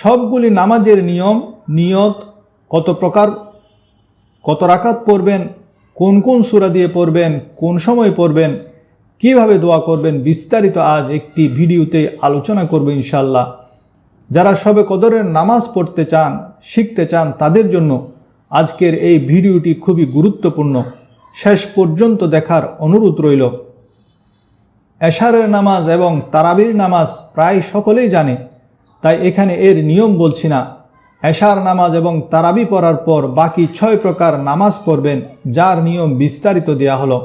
সবগুলি নামাজের নিয়ম, নিয়ত কত প্রকার? কত রাকাত পড়বেন? কোন কোন সূরা দিয়ে পড়বেন? কোন সময় পড়বেন? কীভাবে দোয়া করবেন? বিস্তারিত আজ একটি ভিডিওতে আলোচনা করব ইনশাল্লাহ যারা সবে কদরের নামাজ পড়তে চান, শিখতে চান, তাদের জন্য আজকের এই ভিডিওটি খুবই গুরুত্বপূর্ণ। শেষ পর্যন্ত দেখার অনুরোধ রইল। এশারের নামাজ এবং তারাবির নামাজ প্রায় সকলেই জানে। তাই এখানে এর নিয়ম বলছি না। এশার নামাজ এবং তারাবি পড়ার পর বাকি ছয় প্রকার নামাজ পড়বেন, যার নিয়ম বিস্তারিত দেয়া হলো।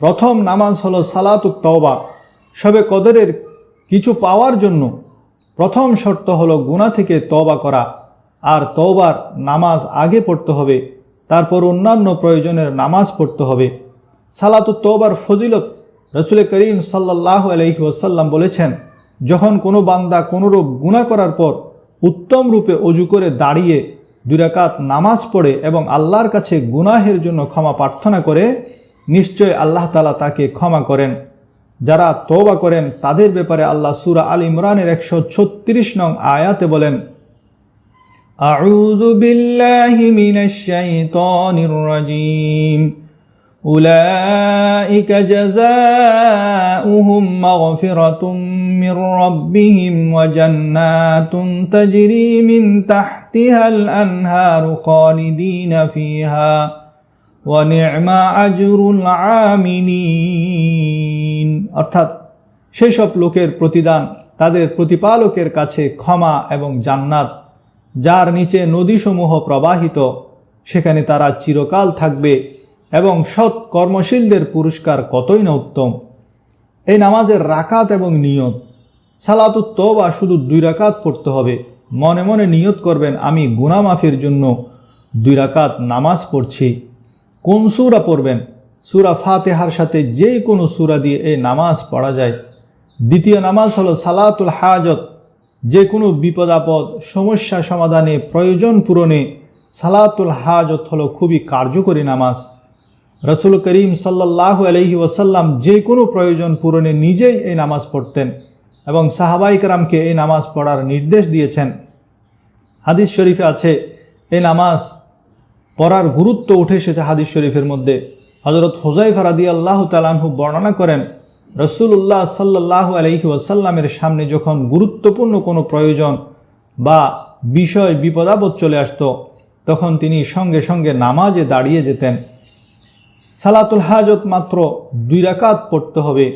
প্রথম নামাজ হলো সালাতুত তওবা। সবে কদরের কিছু পাওয়ার জন্য প্রথম শর্ত হলো গুণা থেকে তওবা করা। আর তওবার নামাজ আগে পড়তে হবে, তারপর অন্যান্য প্রয়োজনের নামাজ পড়তে হবে। সালাতুত তওবার ফজিলত রসুল করিম সাল্লাহ আলহি ওসাল্লাম বলেছেন যখন কোনো বান্দা কোনোরূপ গুণা করার পর উত্তম রূপে অজু করে দাঁড়িয়ে দুরাকাত নামাজ পড়ে এবং আল্লাহর কাছে গুনাহের জন্য ক্ষমা প্রার্থনা করে, নিশ্চয় আল্লাহ তালা তাকে ক্ষমা করেন। যারা তৌবা করেন, তাদের ব্যাপারে আল্লাহ সুরা আল ইমরানের একশো ছত্রিশ নং আয়াতে বলেন, আউযু বিল্লাহি أولئك جزاؤهم مغفرة من ربهم وجنات تجري من تحتها الأنهار خالدين فيها ونعم أجر العاملين অর্থাৎ সেসব লোকের প্রতিদান তাদের প্রতিপালকের কাছে ক্ষমা এবং জান্নাত যার নিচে নদীসমূহ প্রবাহিত সেখানে তারা চিরকাল থাকবে এবং সৎ কর্মশীলদের পুরস্কার কতই না উত্তম। এই নামাজের রাকাত এবং নিয়ত, সালাতুত তওবা শুধু দুই রাকাত পড়তে হবে। মনে মনে নিয়ত করবেন, আমি গুনামাফির জন্য দুই রাকাত নামাজ পড়ছি। কোন সুরা পড়বেন? সুরা ফাতেহার সাথে যে কোনো সুরা দিয়ে এই নামাজ পড়া যায়। দ্বিতীয় নামাজ হলো সালাতুল হাজত। যে কোনো বিপদ আপদ, সমস্যা সমাধানে, প্রয়োজন পূরণে সালাতুল হাজত হলো খুবই কার্যকরী নামাজ। রসুল করিম সাল্লাহ আলহি ওসাল্লাম যে কোনো প্রয়োজন পূরণে নিজেই এই নামাজ পড়তেন এবং সাহাবাইকরামকে এই নামাজ পড়ার নির্দেশ দিয়েছেন। হাদিস শরীফে আছে, এই নামাজ পড়ার গুরুত্ব উঠে এসেছে হাদিস শরীফের মধ্যে। হজরত হোজাইফা রাদি আল্লাহ তালাহু বর্ণনা করেন রসুল্লাহ সাল্লাহ আলহি ওয়াসাল্লামের সামনে যখন গুরুত্বপূর্ণ কোনো প্রয়োজন বা বিষয় বিপদাবদ চলে আসতো, তখন তিনি সঙ্গে সঙ্গে নামাজে দাঁড়িয়ে যেতেন। সালাতুল হাজত মাত্র দুই রাকাত পড়তে হবে।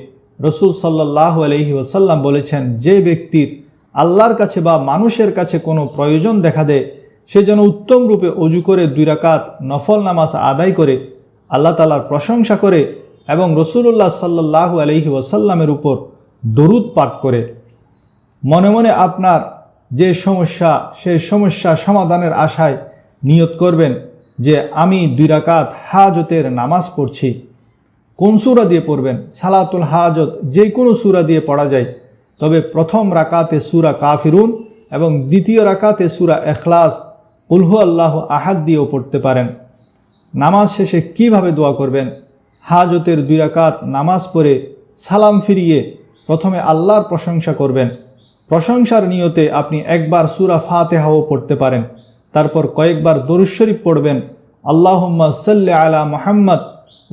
রসুল সাল্লাহ আলহি ওসাল্লাম বলেছেন, যে ব্যক্তির আল্লাহর কাছে বা মানুষের কাছে কোনো প্রয়োজন দেখা দেয়, সে যেন উত্তম রূপে অজু করে দুই রাকাত নফল নামাজ আদায় করে, আল্লাহ তালার প্রশংসা করে এবং রসুল্লাহ সাল্লাহ আলহি ওসাল্লামের উপর দরুদ পাঠ করে। মনে মনে আপনার যে সমস্যা সেই সমস্যা সমাধানের আশায় নিয়ত করবেন। যে আমি দুই রাকাত হাজতের নামাজ পড়ছি। কোন সুরা দিয়ে পড়বেন? সালাতুল হাজত, যে কোনো সুরা দিয়ে পড়া যায়। তবে প্রথম রাকাতে সুরা কাফিরুন এবং দ্বিতীয় রাকাতে সুরা এখলাস। উলহু আল্লাহ আহাদ দিয়েও পড়তে পারেন। নামাজ শেষে কীভাবে দোয়া করবেন? হাজতের দুই রাকাত নামাজ পড়ে সালাম ফিরিয়ে প্রথমে আল্লাহর প্রশংসা করবেন। প্রশংসার নিয়তে আপনি একবার সুরা ফাতেহাও পড়তে পারেন। তারপর কয়েকবার দরুশরীফ পড়বেন, আল্লাহম্মা সাল্লি আলা মোহাম্মদ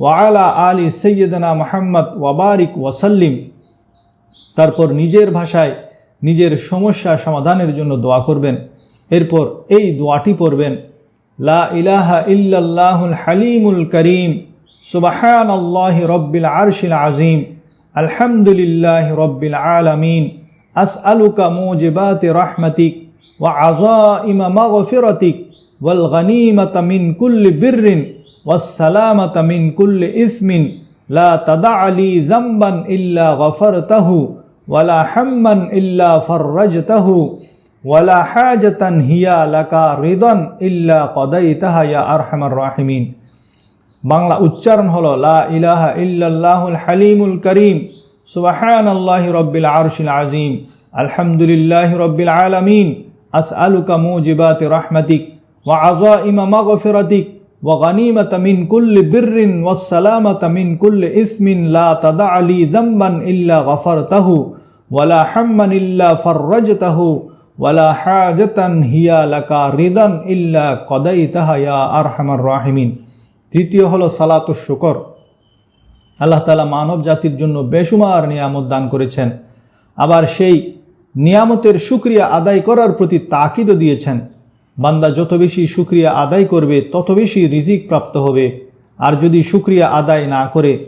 ওয়ালা আলী সৈয়দনা মোহাম্মদ ওয়াবারিক ওয়াসাল্লিম তারপর নিজের ভাষায় নিজের সমস্যা সমাধানের জন্য দোয়া করবেন। এরপর এই দোয়াটি পড়বেন, লা ইলাহা ইল্লাল্লাহুল হালিমুল করিম সুবাহান আল্লাহ রব্বিল আরশিল আজিম আলহামদুলিল্লাহ রব্বিল আলামিন, আসআলুকা মুজিবাতি রাহমাতিক ওয়া আজা ইমা মাগফিরতিক ওয়াল গানিমাতা মিন কুল্লি বিরিন ওয়াসালামাতা মিন কুল্লি ইসমিন লা তাদা আলি জাম্বান ইল্লা গফরতাহু ওয়ালা হাম্মান ইল্লা ফররাজতাহু ওয়ালা হাজাতান হিয়া লাকা রিদন ইল্লা কদাইতাহা ইয়া আরহামার রাহিমিন। বাংলা উচ্চারণ হলো লা ইলাহা ইল্লাল্লাহুল হালিমুল করিম। সুবাহান আল্লাহ রব্বিল আরশিল আজিম আলহামদুলিল্লাহ রব্বিল আলমিন। আসআলুকা মুজিবাতি রাহমাতিক ওয়া আযাইমা মাগফিরাতিক ওয়া গানিমাতা কুল্লি বিররিন ওয়া সালামাতা মিন কুল্লি ইসমিন লা তাদা লি ইল্লা গাফারতাহু ওয়া লা হাম্মান ইল্লা ফাররাজতাহু ওয়া লা হাজাতান হিয়া লাকা রিদান তৃতীয় হলো সালাত শুকর। আল্লাহ তালা মানব জাতির জন্য বেসুমার নিয়ামত দান করেছেন। আবার সেই নিয়ামতের সুক্রিয়া আদায় করার প্রতি তাকিদও দিয়েছেন। বান্দা যত বেশি সুক্রিয়া আদায় করবে, তত বেশি রিজিক প্রাপ্ত হবে। আর যদি সুক্রিয়া আদায় না করে,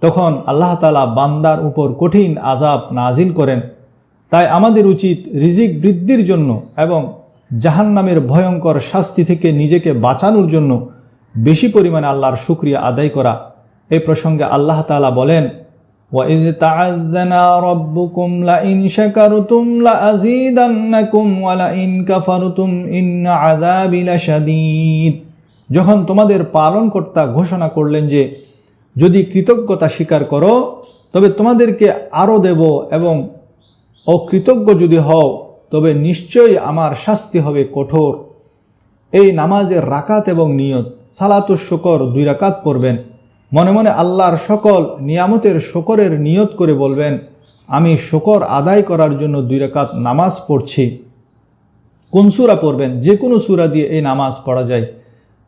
তখন আল্লাহ তালা বান্দার উপর কঠিন আজাব নাজিল করেন। তাই আমাদের উচিত রিজিক বৃদ্ধির জন্য এবং জাহান্নামের ভয়ঙ্কর শাস্তি থেকে নিজেকে বাঁচানোর জন্য বেশি পরিমাণে আল্লাহর শুক্রিয়া আদায় করা। এই প্রসঙ্গে আল্লাহ তালা বলেন وَإِذْ تَعَذَّنَ رَبُّكُمْ لَئِنْ شَكَرْتُمْ لَأَزِيدَنَّكُمْ وَلَئِنْ كَفَرْتُمْ إِنَّ عَذَابِي لَشَدِيدٌ যখন তোমাদের পালনকর্তা ঘোষণা করলেন যে যদি কৃতজ্ঞতা স্বীকার করো তবে তোমাদেরকে আরও দেব এবং অকৃতজ্ঞ যদি হও তবে নিশ্চয়ই আমার শাস্তি হবে কঠোর এই নামাজের রাকাত এবং নিয়ত সালাতুর শকর দুই রাকাত পড়বেন মনে মনে আল্লাহর সকল নিয়ামতের শকরের নিয়ত করে বলবেন, আমি শকর আদায় করার জন্য দুই রাকাত নামাজ পড়ছি। কোন সুরা পড়বেন? যে কোনো সুরা দিয়ে এই নামাজ পড়া যায়।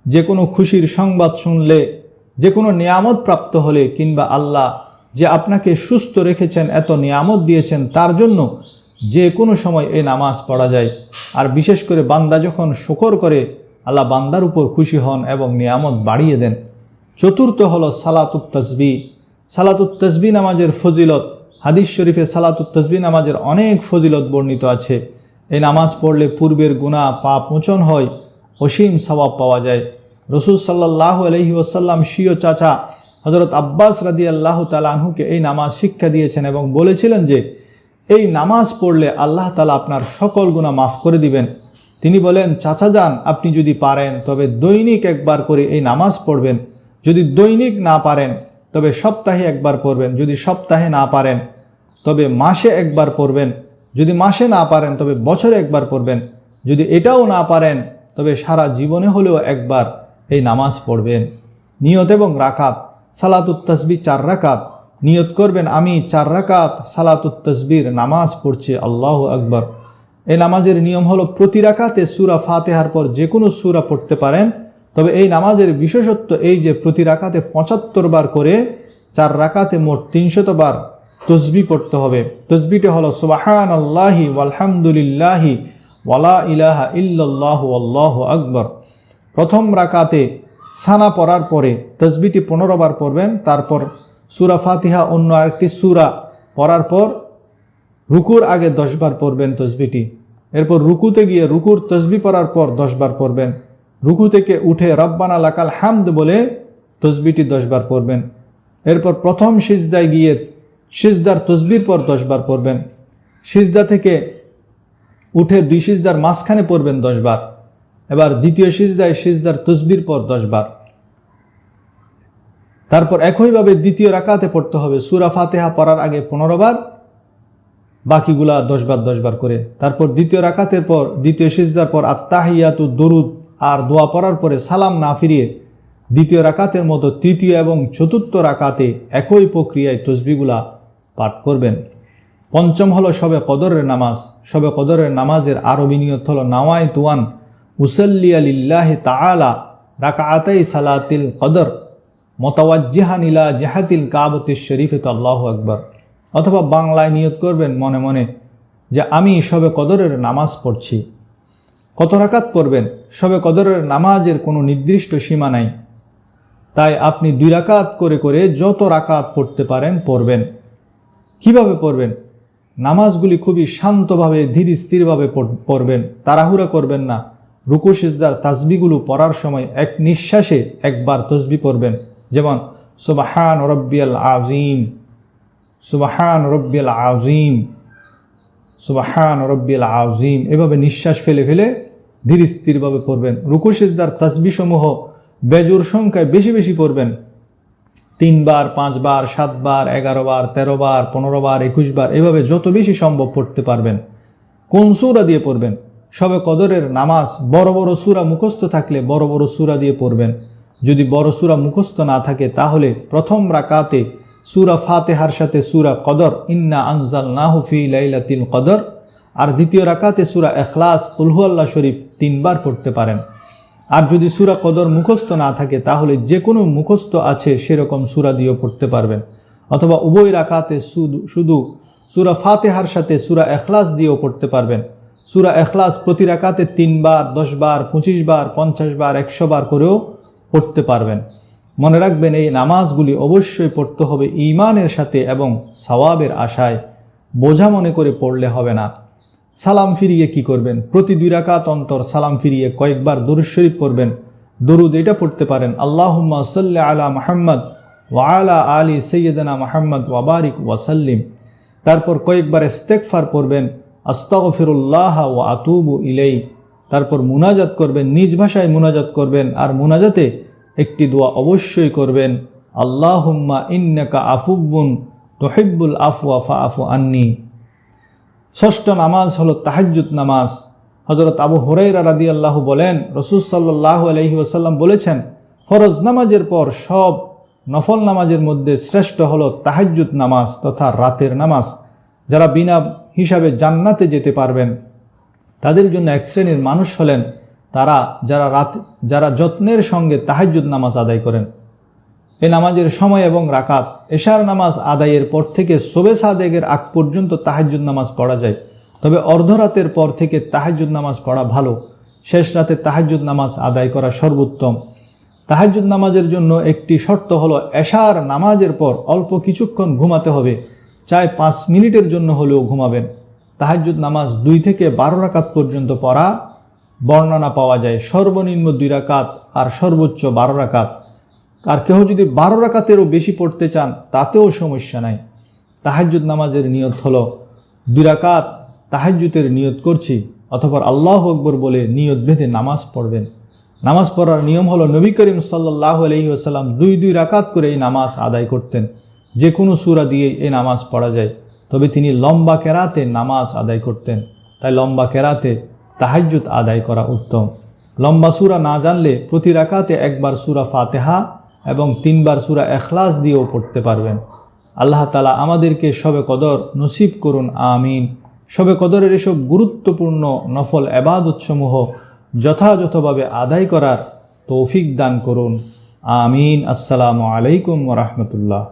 যে কোনো খুশির সংবাদ শুনলে, যে কোনো নিয়ামত প্রাপ্ত হলে, কিংবা আল্লাহ যে আপনাকে সুস্থ রেখেছেন, এত নিয়ামত দিয়েছেন, তার জন্য যে কোনো সময় এই নামাজ পড়া যায়। আর বিশেষ করে বান্দা যখন শকর করে, আল্লাহ বান্দার উপর খুশি হন এবং নিয়ামত বাড়িয়ে দেন। চতুর্থ হলো সালাতুত তসবি সালাতুত তসবি নামাজের ফজিলত, হাদিস শরীফে সালাতুত তসবি নামাজের অনেক ফজিলত বর্ণিত আছে। এই নামাজ পড়লে পূর্বের গুণা পাপ মোচন হয়, অসীম সবাব পাওয়া যায়। রসুল সাল্লাহ আলহি ওসাল্লাম শিও চাচা হজরত আব্বাস রাদি আল্লাহ তালাহুকে এই নামাজ শিক্ষা দিয়েছেন এবং বলেছিলেন যে, এই নামাজ পড়লে আল্লাহ তালা আপনার সকল গুণা মাফ করে দিবেন। তিনি বলেন, চাচা যান, আপনি যদি পারেন, তবে দৈনিক একবার করে এই নামাজ পড়বেন। যদি দৈনিক না পারেন, তবে সপ্তাহে একবার পড়বেন। যদি সপ্তাহে না পারেন, তবে মাসে একবার পড়বেন। যদি মাসে না পারেন, তবে বছরে একবার পড়বেন। যদি এটাও না পারেন, তবে সারা জীবনে হলেও একবার এই নামাজ পড়বেন। নিয়ত এবং রাকাত, সালাতুত তসবি চার রাকাত। নিয়ত করবেন, আমি চার রাকাত সালাতুত তসবির নামাজ পড়ছি, আল্লাহ আকবর। এই নামাজের নিয়ম হলো প্রতি রাকাতে সুরা ফাতেহার পর যে কোনো সুরা পড়তে পারেন। তবে এই নামাজের বিশেষত্ব এই যে প্রতি রাকাতে পঁচাত্তর বার করে, চার রাকাতে মোট তিনশত বার তসবি পড়তে হবে। তসবিটা হলো সুবাহান আল্লাহি আলহামদুলিল্লাহি ওয়ালা ইলাহা ইল্লাল্লাহ আল্লাহ আকবর। প্রথম রাকাতে সানা পড়ার পরে তসবিটি পনেরো বার পড়বেন, তারপর সুরা ফাতিহা অন্য আরেকটি সুরা পড়ার পর রুকুর আগে দশবার পড়বেন তসবিটি। এরপর রুকুতে গিয়ে রুকুর তসবি পড়ার পর দশবার পড়বেন। রুকু থেকে উঠে রব্বানা লাকাল হামদ বলে তসবিটি দশবার পড়বেন। এরপর প্রথম সিজদায় গিয়ে সিজদার তসবির পর দশবার পড়বেন। সিজদা থেকে উঠে দুই সিজদার মাঝখানে পড়বেন দশবার। এবার দ্বিতীয় সিজদায় সিজদার তসবির পর দশবার। তারপর একইভাবে দ্বিতীয় রাকাতে পড়তে হবে। সুরা ফাতেহা পড়ার আগে পনেরো বার, বাকিগুলা দশবার দশবার করে। তারপর দ্বিতীয় রাকাতের পর, দ্বিতীয় সিজদার পর আত্মাহিয়াতু দরুদ আর দোয়া পড়ার পরে সালাম না ফিরিয়ে দ্বিতীয় রাকাতের মতো তৃতীয় এবং চতুর্থ রাকাতে একই প্রক্রিয়ায় তসবিগুলা পাঠ করবেন। পঞ্চম হলো সবে কদরের নামাজ। সবে কদরের নামাজের আরবি নিয়ত হলো নাওয়াই তুয়ান উসল্লি আলিল্লাহ তালা রাকাআতাই সালাতিল কদর মতাওয়াজ্জিহান ইলা জাহাতিল কাবতির শরীফে আল্লাহ আকবর। অথবা বাংলায় নিয়ত করবেন মনে মনে যে আমি সবে কদরের নামাজ পড়ছি। কত রাকাত পড়বেন? সবে কদরের নামাজের কোনো নির্দিষ্ট সীমা নাই। তাই আপনি দুই রাকাত করে করে যত রাকাত পড়তে পারেন, পড়বেন। কীভাবে পড়বেন? নামাজগুলি খুবই শান্তভাবে, ধীর স্থিরভাবে পড়বেন। তাড়াহুড়া করবেন না। রুকু, সিজদার তাজবিগুলো পড়ার সময় এক নিঃশ্বাসে একবার তসবি পড়বেন। যেমন, সুবাহান রব্বিয়াল আজিম সুবাহান রব্বিয়াল আজিম সুবাহান রব্বিয়াল আজিম এভাবে নিঃশ্বাস ফেলে ফেলে ধীর স্থিরভাবে পড়বেন। রুকু, সিজদার তাসবিসমূহ বেজুর সংখ্যায় বেশি বেশি পড়বেন। তিনবার, পাঁচবার, সাতবার এগারো বার তেরো বার পনেরো বার একুশ বার এভাবে যত বেশি সম্ভব পড়তে পারবেন। কোন সুরা দিয়ে পড়বেন? সবে কদরের নামাজ, বড় বড় সুরা মুখস্থ থাকলে বড় বড় সুরা দিয়ে পড়বেন। যদি বড় সুরা মুখস্থ না থাকে, তাহলে প্রথম রাকাতে সুরা ফাতেহার সাথে সুরা কদর, ইন্না আনজাল নাহুফি লাইলাতিল কদর আর দ্বিতীয় রাকাতে সুরা এখলাস কুলহু আল্লাহ শরীফ তিনবার পড়তে পারেন। আর যদি সুরা কদর মুখস্থ না থাকে, তাহলে যে কোনো মুখস্থ আছে সেরকম সুরা দিয়েও পড়তে পারবেন। অথবা উভয় রাকাতে শুধু শুধু সুরা ফাতেহার সাথে সুরা এখলাস দিয়েও পড়তে পারবেন। সুরা এখলাস প্রতি রাকাতে তিনবার দশ বার পঁচিশ বার, পঞ্চাশ বার, একশো বার করেও পড়তে পারবেন। মনে রাখবেন, এই নামাজগুলি অবশ্যই পড়তে হবে ইমানের সাথে এবং সওয়াবের আশায়। বোঝা মনে করে পড়লে হবে না। সালাম ফিরিয়ে কি করবেন? প্রতি দুই রাকাত অন্তর সালাম ফিরিয়ে কয়েকবার দরুদ শরীফ পড়বেন। দরুদ এটা পড়তে পারেন, আল্লাহুম্মা সাল্লি আলা মাহমদ ওয়ালা আলী সৈয়দনা মাহমদ ওয়াবারিক ওয়াসাল্লিম তারপর কয়েকবার ইস্তেকফার পড়বেন, আস্তাগফিরুল্লাহ ও আতুবু ইলেই তারপর মুনাজাত করবেন, নিজ ভাষায় মুনাজাত করবেন, আর মুনাজাতে একটি দোয়া অবশ্যই করবেন। আল্লাহুম্মা ইন্নাকা আফুবুন তোহিব্বুল আফওয়া ফা আফু আন্নি। ষষ্ঠ নামাজ হলো তাহাজ্জুদ নামাজ। হজরত আবু হরাইরা রাদি আল্লাহ বলেন, রসুল সাল্লাহ আলহি ওসাল্লাম বলেছেন, ফরজ নামাজের পর সব নফল নামাজের মধ্যে শ্রেষ্ঠ হলো তাহাজ্জুদ নামাজ তথা রাতের নামাজ। যারা বিনা হিসাবে জান্নাতে যেতে পারবেন, তাদের জন্য এক শ্রেণির মানুষ হলেন তারা যারা রাত, যারা যত্নের সঙ্গে তাহাজ্জুদ নামাজ আদায় করেন। এ নামাজের সময় এবং রাকাত, এশার নামাজ আদায়ের পর থেকে সোবে সাদেগের আগ পর্যন্ত তাহাজ্জুদ নামাজ পড়া যায়। তবে অর্ধরাতের পর থেকে তাহাজ্জুদ নামাজ পড়া ভালো। শেষ রাতে তাহাজ্জুদ নামাজ আদায় করা সর্বোত্তম। তাহাজ্জুদ নামাজের জন্য একটি শর্ত হলো, এশার নামাজের পর অল্প কিছুক্ষণ ঘুমাতে হবে। চাই পাঁচ মিনিটের জন্য হলেও ঘুমাবেন। তাহাজ্জুদ নামাজ দুই থেকে বারো রাকাত পর্যন্ত পড়া বর্ণনা পাওয়া যায় সর্বনিম্ন দুই রাকাত আর সর্বোচ্চ বারো রাকাত। আর কেহ যদি বারো রাকাতেরও বেশি পড়তে চান, তাতেও সমস্যা নাই। তাহাজ্জুদ নামাজের নিয়ত হলো দুই রাকাত তাহাজ্জুতের নিয়ত করছি, অথবা আল্লাহ আকবর বলে নিয়ত বেঁধে নামাজ পড়বেন। নামাজ পড়ার নিয়ম হলো নবী করিম সাল্লাহ আলহি আসাল্লাম দুই দুই রাকাত করে এই নামাজ আদায় করতেন। যে কোনো সুরা দিয়ে এই নামাজ পড়া যায়। তবে তিনি লম্বা কেরাতে নামাজ আদায় করতেন। তাই লম্বা কেরাতে তাহাজ্জুদ আদায় করা উত্তম। লম্বা সুরা না জানলে প্রতি রাকাতে একবার সুরা ফাতেহা এবং তিনবার সুরা এখলাস দিয়েও পড়তে পারবেন। আল্লাহ তালা আমাদেরকে সবে কদর নসিব করুন, আমিন। সবে কদরের এসব গুরুত্বপূর্ণ নফল এবাদতসমূহ যথাযথভাবে আদায় করার তৌফিক দান করুন। আমিন। আসসালামু আলাইকুম রহমতুল্লাহ।